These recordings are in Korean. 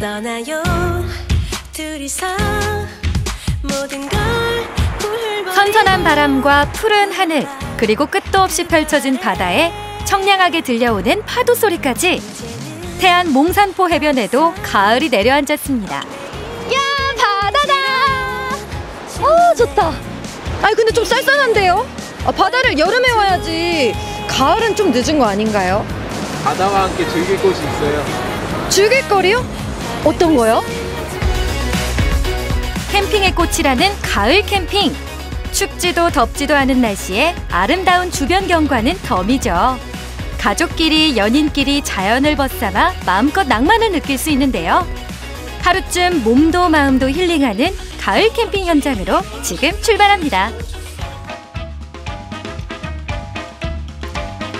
떠나요 둘이서 모든 걸 선선한 바람과 푸른 하늘 그리고 끝도 없이 펼쳐진 바다에 청량하게 들려오는 파도 소리까지 태안 몽산포 해변에도 가을이 내려앉았습니다. 야 바다다. 어 좋다. 아니 근데 좀 쌀쌀한데요? 아, 바다를 여름에 와야지. 가을은 좀 늦은 거 아닌가요? 바다와 함께 즐길 곳이 있어요. 즐길 거리요? 어떤 거요? 캠핑의 꽃이라는 가을 캠핑. 춥지도 덥지도 않은 날씨에 아름다운 주변 경관은 덤이죠. 가족끼리 연인끼리 자연을 벗삼아 마음껏 낭만을 느낄 수 있는데요. 하루쯤 몸도 마음도 힐링하는 가을 캠핑 현장으로 지금 출발합니다.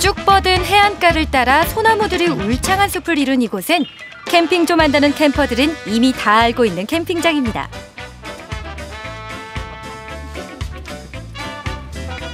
쭉 뻗은 해안가를 따라 소나무들이 울창한 숲을 이룬 이곳은 캠핑 좀 한다는 캠퍼들은 이미 다 알고 있는 캠핑장입니다.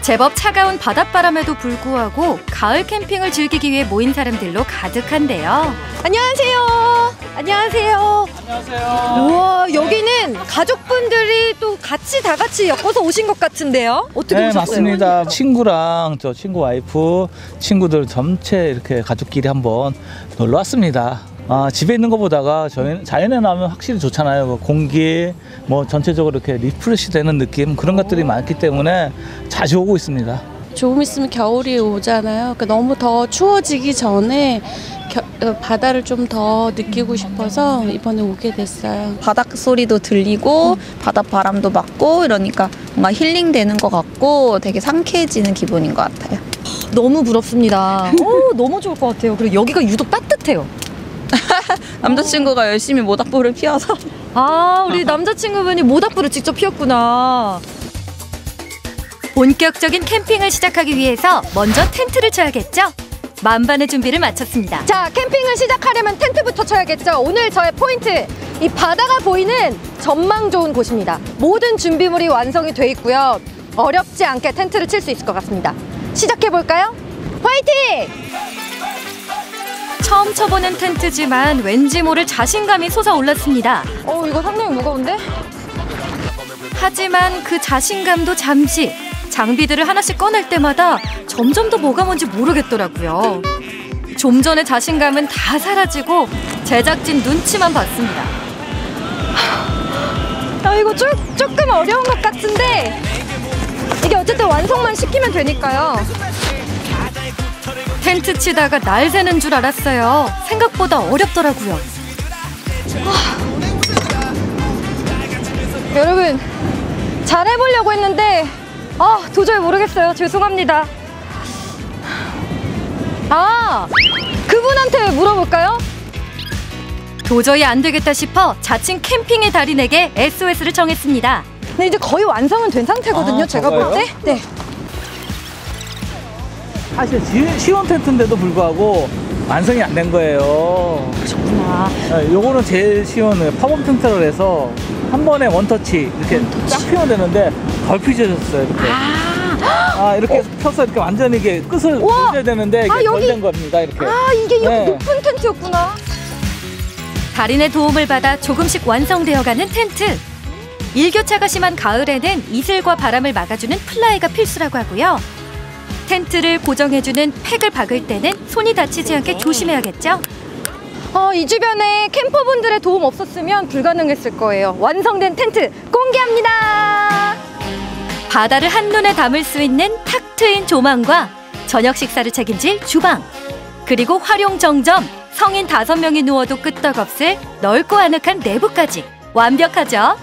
제법 차가운 바닷바람에도 불구하고 가을 캠핑을 즐기기 위해 모인 사람들로 가득한데요. 안녕하세요. 안녕하세요. 안녕하세요. 우와 여기는 가족분들이 또 같이 다 같이 엮어서 오신 것 같은데요? 어떻게 네, 오셨어요? 맞습니다. 친구랑 저 친구 와이프, 친구들 전체 이렇게 가족끼리 한번 놀러 왔습니다. 아, 집에 있는 것보다가 저희 자연에 나오면 확실히 좋잖아요. 그 공기, 뭐 전체적으로 이렇게 리프레시 되는 느낌 그런 것들이 많기 때문에 자주 오고 있습니다. 조금 있으면 겨울이 오잖아요. 그러니까 너무 더 추워지기 전에 겨- 어, 바다를 좀 더 느끼고 싶어서 이번에 오게 됐어요. 바닥 소리도 들리고 바닷바람도 맞고 이러니까 뭔가 힐링되는 것 같고 되게 상쾌해지는 기분인 것 같아요. 너무 부럽습니다. 오, 너무 좋을 것 같아요. 그리고 여기가 유독 따뜻해요. 남자친구가 열심히 모닥불을 피워서 아, 우리 남자친구분이 모닥불을 직접 피웠구나. 본격적인 캠핑을 시작하기 위해서 먼저 텐트를 쳐야겠죠? 만반의 준비를 마쳤습니다. 자, 캠핑을 시작하려면 텐트부터 쳐야겠죠. 오늘 저의 포인트. 이 바다가 보이는 전망 좋은 곳입니다. 모든 준비물이 완성이 돼 있고요. 어렵지 않게 텐트를 칠 수 있을 것 같습니다. 시작해 볼까요? 화이팅! 처음 쳐보는 텐트지만 왠지 모를 자신감이 솟아올랐습니다. 어, 이거 상당히 무거운데? 하지만 그 자신감도 잠시 장비들을 하나씩 꺼낼 때마다 점점 더 뭐가 뭔지 모르겠더라고요. 좀 전의 자신감은 다 사라지고 제작진 눈치만 봤습니다. 아, 이거 조, 조금 어려운 것 같은데 이게 어쨌든 완성만 시키면 되니까요. 텐트 치다가 날 새는 줄 알았어요. 생각보다 어렵더라고요. 여러분 잘 해보려고 했는데 아 도저히 모르겠어요 죄송합니다 아 그분한테 물어볼까요? 도저히 안 되겠다 싶어 자칭 캠핑의 달인에게 SOS를 청했습니다. 네 이제 거의 완성은 된 상태거든요 아, 제가? 볼 때 네. 사실 지- 시원 텐트인데도 불구하고 완성이 안 된 거예요. 그렇구나 네, 요거는 제일 쉬운 파범 텐트를 해서 한 번에 원터치 이렇게 쫙 피면 되는데 덜 피져졌어요 이렇게. 아, 이렇게 펴서 이렇게 완전히 이게 끝을! 보셔야 되는데 이게 아, 덜 여기- 된 겁니다 이렇게. 아 이게 이렇게 네. 높은 텐트였구나 달인의 도움을 받아 조금씩 완성되어가는 텐트. 일교차가 심한 가을에는 이슬과 바람을 막아주는 플라이가 필수라고 하고요. 텐트를 고정해주는 팩을 박을 때는 손이 다치지 않게 조심해야겠죠? 아, 이 주변에 캠퍼분들의 도움 없었으면 불가능했을 거예요 완성된 텐트 공개합니다 바다를 한눈에 담을 수 있는 탁 트인 조망과 저녁 식사를 책임질 주방 그리고 활용 정점 성인 다섯 명이 누워도 끄떡없을 넓고 아늑한 내부까지 완벽하죠?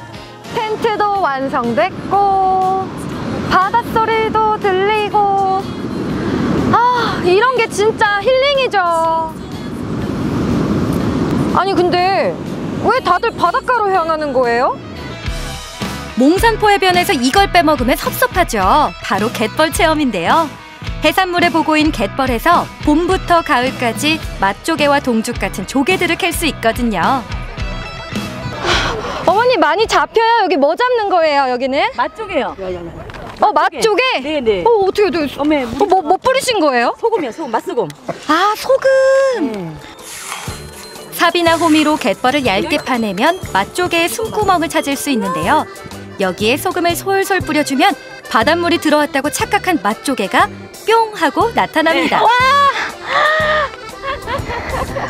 텐트도 완성됐고 바닷소리도 들리고 아 이런 게 진짜 힐링이죠 아니 근데 왜 다들 바닷가로 향하는 거예요? 몽산포 해변에서 이걸 빼먹으면 섭섭하죠. 바로 갯벌 체험인데요. 해산물의 보고인 갯벌에서 봄부터 가을까지 맛조개와 동죽 같은 조개들을 캘 수 있거든요. 어머니 많이 잡혀요 여기 뭐 잡는 거예요 여기는? 맛조개요. 어 맛조개? 네네. 어 어떻게 어떻게 어메 어, 뭐, 뭐 뿌리신 거예요? 소금이요. 소금 맛소금. 아 소금 네. 삽이나 호미로 갯벌을 얇게 파내면 맛조개의 숨구멍을 찾을 수 있는데요. 여기에 소금을 솔솔 뿌려주면 바닷물이 들어왔다고 착각한 맛조개가 뿅 하고 나타납니다.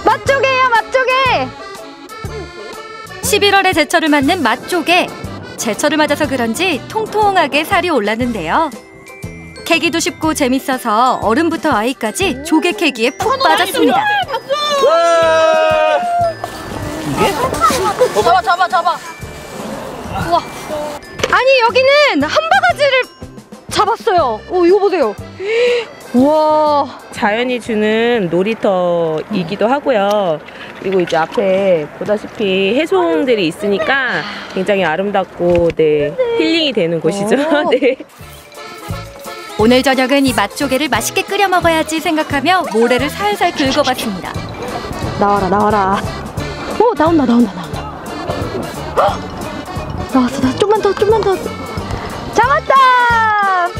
맛조개야 맛조개. 11월에 제철을 맞는 맛조개. 제철을 맞아서 그런지 통통하게 살이 올랐는데요. 캐기도 쉽고 재밌어서 어른부터 아이까지 조개 캐기에 푹 빠졌습니다. 잡아 잡아 잡아. 우와. 아니 여기는 한 바가지를 잡았어요. 오 이거 보세요. 우와. 자연이 주는 놀이터이기도 하고요. 그리고 이제 앞에 보다시피 해송들이 있으니까 굉장히 아름답고 네 힐링이 되는 곳이죠. 오. 네. 오늘 저녁은 이 맛조개를 맛있게 끓여 먹어야지 생각하며 모래를 살살 긁어봤습니다. 나와라 나와라. 오 나온다 나온다 나온다. 헉! 나왔어 나 좀만 더 좀만 더. 잡았다.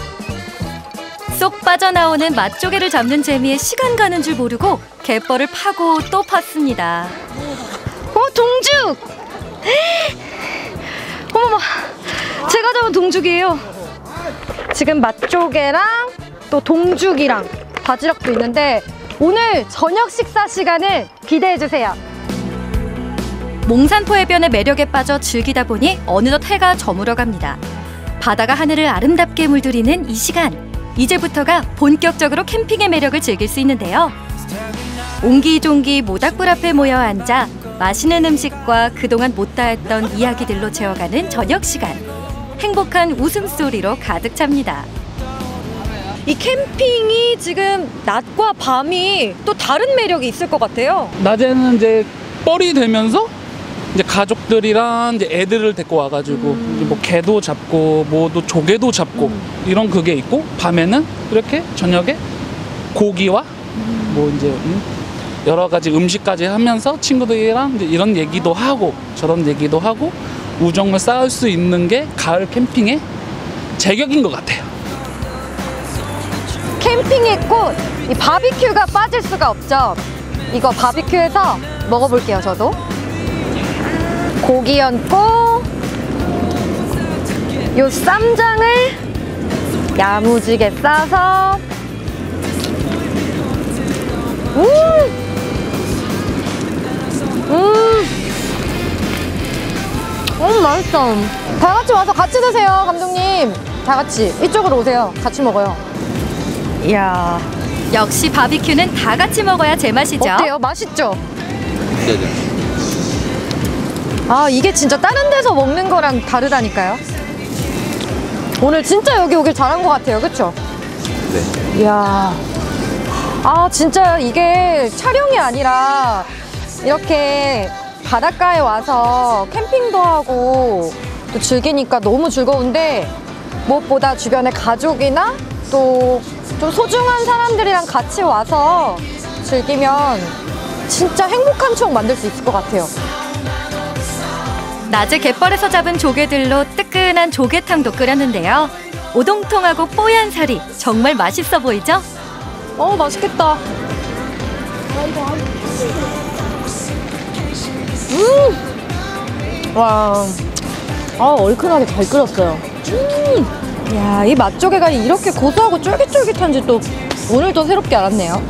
쏙 빠져나오는 맛조개를 잡는 재미에 시간 가는 줄 모르고 갯벌을 파고 또 팠습니다. 어 동죽. 어머머 제가 잡은 동죽이에요. 지금 맛조개랑 또 동죽이랑 바지락도 있는데 오늘 저녁 식사 시간을 기대해 주세요. 몽산포 해변의 매력에 빠져 즐기다 보니 어느덧 해가 저물어 갑니다. 바다가 하늘을 아름답게 물들이는 이 시간. 이제부터가 본격적으로 캠핑의 매력을 즐길 수 있는데요. 옹기종기 모닥불 앞에 모여 앉아 맛있는 음식과 그동안 못다 했던 이야기들로 채워가는 저녁 시간. 행복한 웃음소리로 가득 찹니다. 이 캠핑이 지금 낮과 밤이 또 다른 매력이 있을 것 같아요. 낮에는 이제 뻘이 되면서 이제 가족들이랑 이제 애들을 데리고 와가지고 이제 뭐 개도 잡고 뭐도 조개도 잡고 이런 그게 있고 밤에는 이렇게 저녁에 고기와 뭐 이제 음, 여러 가지 음식까지 하면서 친구들이랑 이제 이런 얘기도 하고 저런 얘기도 하고 우정을 쌓을 수 있는 게 가을 캠핑의 제격인 것 같아요. 캠핑의 꽃, 이 바비큐가 빠질 수가 없죠. 이거 바비큐에서 먹어볼게요, 저도. 고기 얹고, 요 쌈장을 야무지게 싸서, 음! 음! 음, 맛있어. 다 같이 와서 같이 드세요, 감독님. 다 같이. 이쪽으로 오세요. 같이 먹어요. 이야. 역시 바비큐는 다 같이 먹어야 제맛이죠. 어때요? 맛있죠? 네네. 아 이게 진짜 다른 데서 먹는 거랑 다르다니까요. 오늘 진짜 여기 오길 잘한 것 같아요, 그렇죠? 네. 이야. 아 진짜 이게 촬영이 아니라 이렇게 바닷가에 와서 캠핑도 하고 또 즐기니까 너무 즐거운데 무엇보다 주변에 가족이나 또 좀 소중한 사람들이랑 같이 와서 즐기면 진짜 행복한 추억 만들 수 있을 것 같아요. 낮에 갯벌에서 잡은 조개들로 뜨끈한 조개탕도 끓였는데요. 오동통하고 뽀얀 살이 정말 맛있어 보이죠? 어 맛있겠다. 음. 와. 아 얼큰하게 잘 끓였어요. 음. 야, 이 맛조개가 이렇게 고소하고 쫄깃쫄깃한지 또 오늘 또 새롭게 알았네요.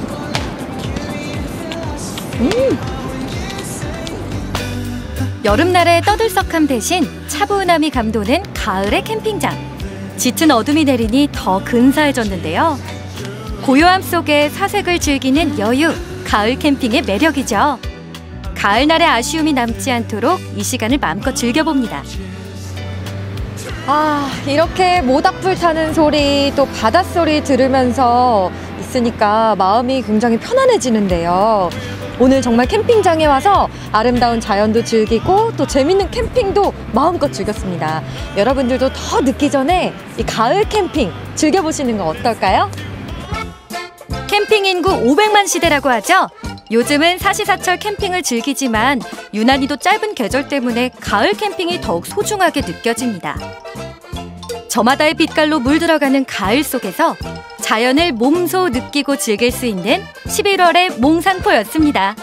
여름날의 떠들썩함 대신 차분함이 감도는 가을의 캠핑장. 짙은 어둠이 내리니 더 근사해졌는데요. 고요함 속에 사색을 즐기는 여유, 가을 캠핑의 매력이죠. 가을날의 아쉬움이 남지 않도록 이 시간을 마음껏 즐겨봅니다. 아, 이렇게 모닥불 타는 소리, 또 바닷소리 들으면서 있으니까 마음이 굉장히 편안해지는데요. 오늘 정말 캠핑장에 와서 아름다운 자연도 즐기고 또 재밌는 캠핑도 마음껏 즐겼습니다. 여러분들도 더 늦기 전에 이 가을 캠핑 즐겨보시는 거 어떨까요? 캠핑 인구 500만 시대라고 하죠. 요즘은 사시사철 캠핑을 즐기지만 유난히도 짧은 계절 때문에 가을 캠핑이 더욱 소중하게 느껴집니다. 저마다의 빛깔로 물들어가는 가을 속에서 자연을 몸소 느끼고 즐길 수 있는 11월의 몽산포였습니다.